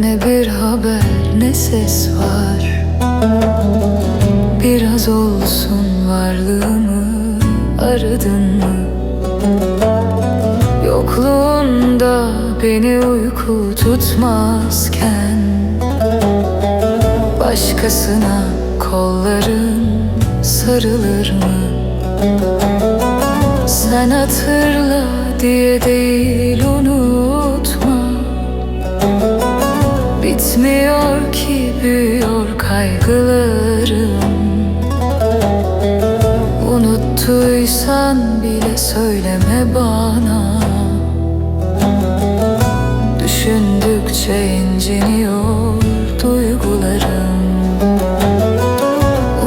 Ne bir haber ne ses var Biraz olsun varlığımı aradın mı? Yokluğunda beni uyku tutmazken Başkasına kolların sarılır mı? Sen hatırla diye değil kaygılarım Unuttuysan bile söyleme bana. Düşündükçe inciniyor duygularım.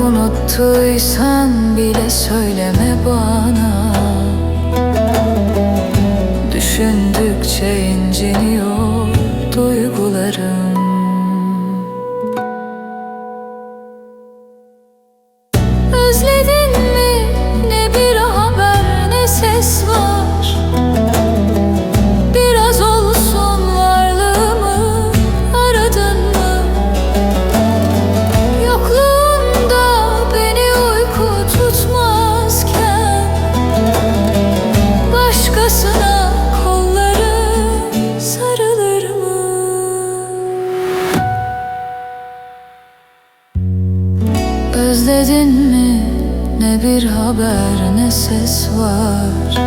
Unuttuysan bile söyleme bana. Düşündükçe inciniyor duygularım Özledin mi ne bir haber ne ses var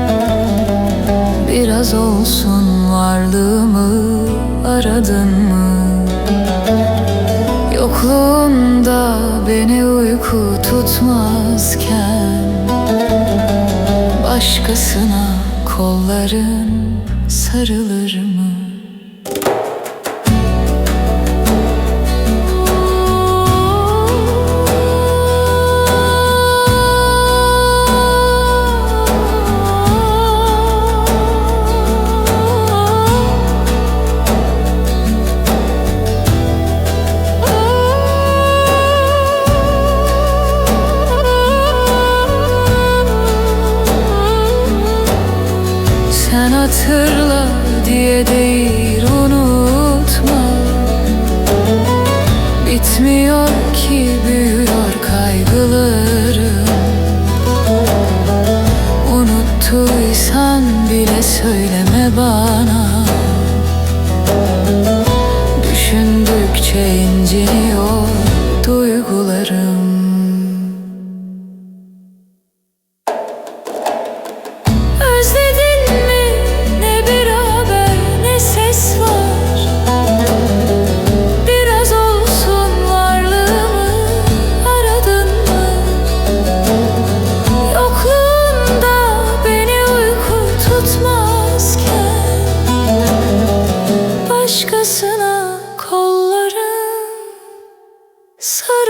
Biraz olsun varlığımı aradın mı? Yokluğunda beni uyku tutmazken Başkasına kolların sarılır mı? Hatırla diye değil unutma. Bitmiyor ki büyüyor kaygılarım. Unuttuysan bile söyleme bana. Düşündükçe inciniyor duygularım Sarı